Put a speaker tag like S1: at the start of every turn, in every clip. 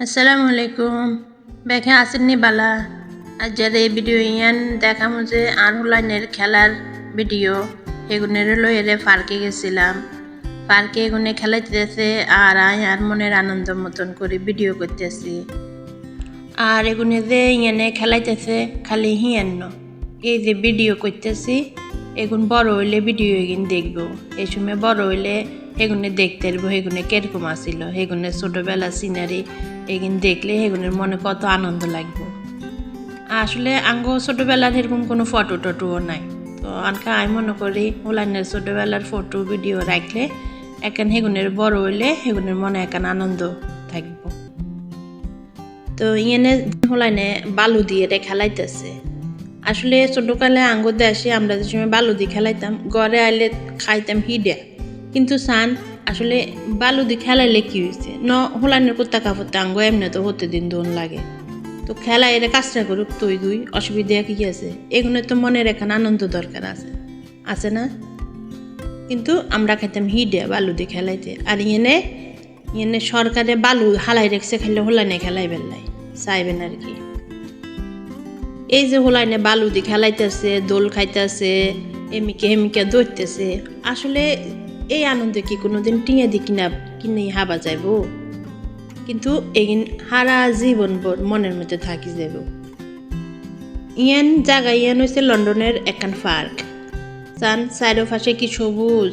S1: আসসালামু আলাইকুম। দেখে আসেননি বালা। আর যারা এই ভিডিও ইয়ান দেখামো যে আর হুলাইনের খেলার ভিডিও, এগুনের লইরে পার্কে গেছিলাম। পার্কে এগুনে খেলাইতেছে আর আয় আর মনের আনন্দ মতন করে ভিডিও করতেছি। আর এগুনে যে ইয়ানে খেলাইতেছে খালি হিয়ান এই যে ভিডিও করতেছি, এগুন বড় হইলে ভিডিও এগুন দেখব। এই সময় বড় হইলে এগুনে দেখতে পারব এগুনে কীরকম আসিল? এগুনে ছোটবেলা সিনারি এগুন দেখলে এগুনের মনে কত আনন্দ লাগবে। আসলে আঙ্গ ছোটবেলার এরকম কোনো ফটো টটোও নাই। তো আনকা আমি মনে করি ওলাইনের ছোটবেলার ফটো ভিডিও রাখলে একান হেগুনের বড় হইলে হেগুনের মনে একান আনন্দ থাকব। তো ইয়েনে হোলাইনে বালু দিয়ে রে খেলাইতেছে। আসলে ছোটকালে আঙ্গুর দেশে আমরা যে সময় বালু দিয়ে খেলাইতাম, ঘরে আইলে খাইতাম হিডা। কিন্তু সান, আসলে বালু দিয়ে খেলাইলে কি হয়েছে ন হোলাইনের কুত্তা কাপড় আঙ্গ এমনি তো হতে দিন দোন লাগে। তো খেলা এরা কাজটা করুক তুই দুই, অসুবিধা কি আছে? এগুলো তো মনের এখানে আনন্দ দরকার আছে। আছে না? কিন্তু আমরা খাইতাম হিডে বালু দিয়ে খেলাইতে। আর ইয়েনে ইয়েনে সরকারে বালু হালাই রেখছে খাইলে হোলাইনে খেলাই বেল্লাই। চাইবেন আর কি। এই যে হোলাইনে বালু দিয়ে খেলাইতেছে, দোল খাইতেছে, এমিকে হেমিকে দৌড়তেছে আসলে এই আনন্দে কি কোনোদিন টিঙে দি কিনা কিনে হাবা যাইব? কিন্তু এগিন হারা জীবন মনের মধ্যে থাকি যাব ইয়ান জায়গা ইয়ান হয়েছে লন্ডনের একখান পার্ক। চান চারিপাশে কি সবুজ?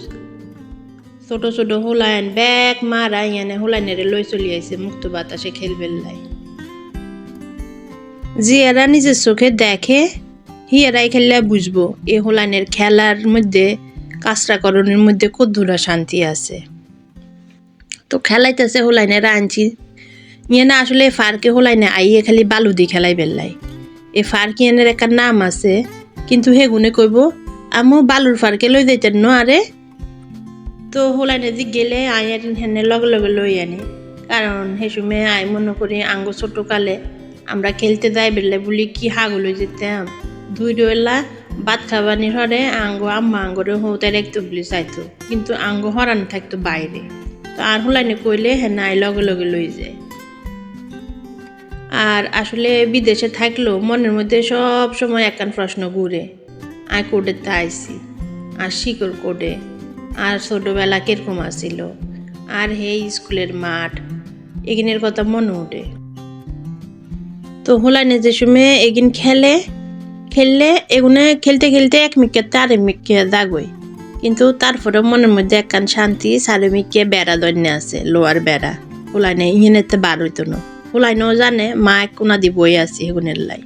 S1: ছোট ছোট হোলাইন ব্যাগ মারা ইয়ানে হোলাইনেরে লই চলি আইছে মুক্ত বাতাসে খেলবেল লাই। জিয়ারা নিজের চোখে দেখে হিয়ারাই খেললে বুঝব এই হোলাইনের খেলার মধ্যে কাজটাকরণের মধ্যে কদ্দুরা শান্তি আছে। তো খেলাইতেছে হোলাইনে আনছি ইয়ে না আসলে ফারকে হোলাইনে আইয়ে খালি বালু দি খেলাই বেল্লাই। এ ফারকি এনের একটা নাম আছে? কিন্তু হেগুনে কইব আমু বালুর ফারকে লই যাইতেন ন আরে? তো হোলাইনে দি গেলে আইয়ার হেনে লগে লগে লই আনি। কারণ সে সময় আই মনে করি আঙ্গ ছোট কালে আমরা খেলতে যাই বেলে বলি কি হাগুলো যেতাম। দুই ডোলা ভাত খাবানির হরে আঙ্গ আম্মা আঙ্গরে হৌতার একটু বলি চাইতো। কিন্তু আঙ্গ হরান থাকতো বাইরে। তো আর হোলাইনে কইলে হ্যাঁ নাই, লগে লগে লই যায়। আর আসলে বিদেশে থাকলেও মনের মধ্যে সব সময় একখান প্রশ্ন ঘুরে। আর কোডে আইসি আর শিকড় কোডে আর ছোটোবেলা কীরকম আসিল আর হে স্কুলের মাঠ। এগিনের কথা মনে ওঠে তো হোলাইনে যে সময় এগিন খেলে খেললে, এগুনে খেলতে খেলতে এক মিকে তারে মিকে দাগই কিন্তু তারপরে মনের মধ্যে একখান শান্তি সারে মিকে বেড়া দন্য আছে, লোয়ার বেড়া। হোলাইনে ইহেনেতে বার হইতো না। ওলাইনও জানে, মা কোনা দি বই আছে এগুনের লাই।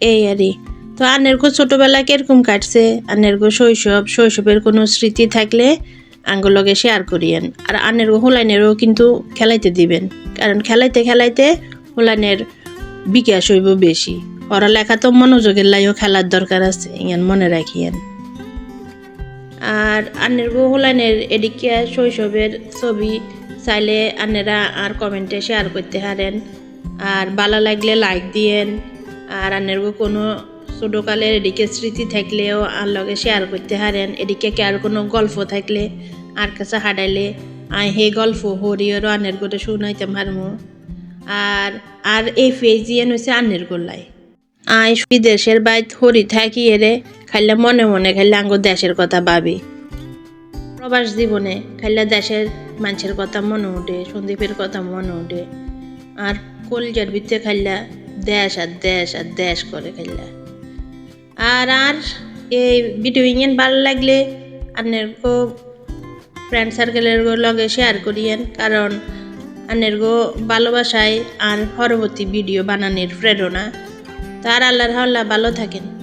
S1: এই আরে, তো আনের গো ছোটবেলা কীরকম কাটছে? আনের গো শৈশব, শৈশবের কোনো স্মৃতি থাকলে আঙ্গুর লগে শেয়ার করিয়েন। আর আনের গো হোলাইনেরও কিন্তু খেলাইতে দিবেন। কারণ খেলাইতে খেলাইতে হোলাইনের বিকাশ হইব বেশি। পড়ালেখা তো মনোযোগের লাইও খেলার দরকার আছে, ইয়ান মনে রাখিয়েন আর আন্নের গো হোলাইনের এদিকে শৈশবের ছবি চাইলে আনেরা আর কমেন্টে শেয়ার করতে পারেন আর ভালো লাগলে লাইক দিয়েন। আর আনের কোনো ছোটোকালের এদিকে স্মৃতি থাকলেও আর লগে শেয়ার করতে পারেন এদিকে কে আর কোনো গল্প থাকলে আর কাছে হাডাইলে আই হে গল্প হরিয়রও আনের গোটে শুনাইতাম হারমো। আর আর এই ফেজিয়ান হয়েছে আন্নের গোলাই আই বিদেশের বাইত হরি থাকি এরে, খাইলে মনে মনে খাইলে আঙ্গ দেশের কথা ভাবি। প্রবাস জীবনে খাইলে দেশের মানুষের কথা মনে উঠে, সন্দীপের কথা মনে উঠে। আর কলজার ভিতরে খাইলা দেশ আর দেশ আর দেশ করে খাইলা। আর আর এই ভিডিও ইংয়েন ভালো লাগলে আপনার গো ফ্রেন্ড সার্কেলের গো লগে শেয়ার করিয়েন, কারণ আনের গো ভালোবাসায় আর পরবর্তী ভিডিও বানানোর প্রেরণা। তার আল্লাহর আল্লাহ ভালো থাকেন।